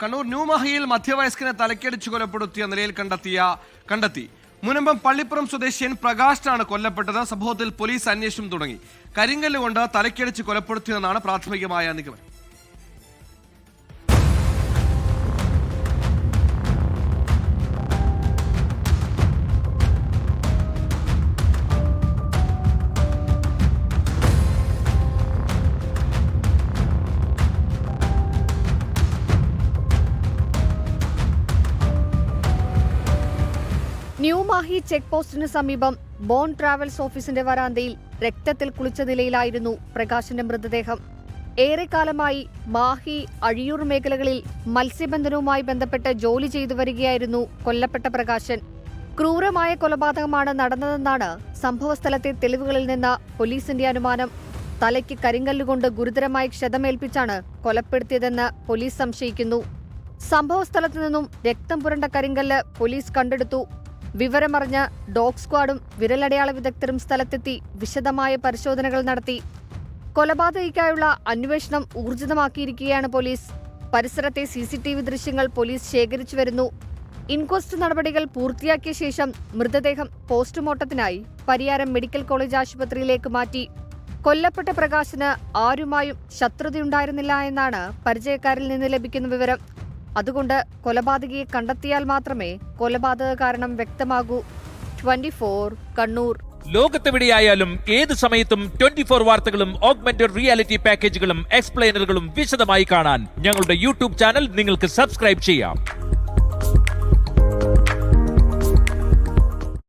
കണ്ണൂർ ന്യൂമഹയിൽ മധ്യവയസ്കനെ തലക്കടിച്ചു കൊലപ്പെടുത്തിയ നിലയിൽ കണ്ടെത്തിയ കണ്ടെത്തി. മുനമ്പം പള്ളിപ്പുറം സ്വദേശിയൻ പ്രകാശനാണ് കൊല്ലപ്പെട്ടത്. സംഭവത്തിൽ പോലീസ് അന്വേഷണം തുടങ്ങി. കരിങ്കല്ലുകൊണ്ട് തലക്കടിച്ച് കൊലപ്പെടുത്തിയതെന്നാണ് പ്രാഥമികമായ നിഗമനം. ന്യൂ മാഹി ചെക്ക് പോസ്റ്റിന് സമീപം ബോൺ ട്രാവൽസ് ഓഫീസിന്റെ വരാന്തയിൽ രക്തത്തിൽ കുളിച്ച നിലയിലായിരുന്നു പ്രകാശിന്റെ മൃതദേഹം. ഏറെക്കാലമായി മാഹി അഴിയൂർ മേഖലകളിൽ മത്സ്യബന്ധനവുമായി ബന്ധപ്പെട്ട് ജോലി ചെയ്തു വരികയായിരുന്നു കൊല്ലപ്പെട്ട പ്രകാശൻ. ക്രൂരമായ കൊലപാതകമാണ് നടന്നതെന്നാണ് സംഭവസ്ഥലത്തെ തെളിവുകളിൽ നിന്ന് പോലീസിന്റെ അനുമാനം. തലയ്ക്ക് കരിങ്കല്ലുകൊണ്ട് ഗുരുതരമായി ക്ഷതമേൽപ്പിച്ചാണ് കൊലപ്പെടുത്തിയതെന്ന് പോലീസ് സംശയിക്കുന്നു. സംഭവസ്ഥലത്തു നിന്നും രക്തം പുരണ്ട കരിങ്കല്ല് പോലീസ് കണ്ടെടുത്തു. വിവരമറിഞ്ഞ ഡോഗ് സ്ക്വാഡും വിരലടയാള വിദഗ്ധരും സ്ഥലത്തെത്തി വിശദമായ പരിശോധനകൾ നടത്തി. കൊലപാതകയ്ക്കായുള്ള അന്വേഷണം ഊർജിതമാക്കിയിരിക്കുകയാണ് പോലീസ്. പരിസരത്തെ സി സി ടി വി ദൃശ്യങ്ങൾ പോലീസ് ശേഖരിച്ചു വരുന്നു. ഇൻക്വസ്റ്റ് നടപടികൾ പൂർത്തിയാക്കിയ ശേഷം മൃതദേഹം പോസ്റ്റ്മോർട്ടത്തിനായി പരിയാരം മെഡിക്കൽ കോളേജ് ആശുപത്രിയിലേക്ക് മാറ്റി. കൊല്ലപ്പെട്ട പ്രകാശിന് ആരുമായും ശത്രുതയുണ്ടായിരുന്നില്ല എന്നാണ് പരിചയക്കാരിൽ നിന്ന് ലഭിക്കുന്ന വിവരം. അതുകൊണ്ട് കൊലപാതകിയെ കണ്ടെത്തിയാൽ മാത്രമേ കൊലപാതക കാരണം വ്യക്തമാകൂ. Twenty four Kannur. ലോകത്തെവിടെയായാലും ഏത് സമയത്തും ട്വന്റി ഫോർ വാർത്തകളും ഓഗ്മെന്റഡ് റിയാലിറ്റി പാക്കേജുകളും എക്സ്പ്ലെയിനറുകളും വിശദമായി കാണാൻ ഞങ്ങളുടെ യൂട്യൂബ് ചാനൽ നിങ്ങൾക്ക് സബ്സ്ക്രൈബ് ചെയ്യാം.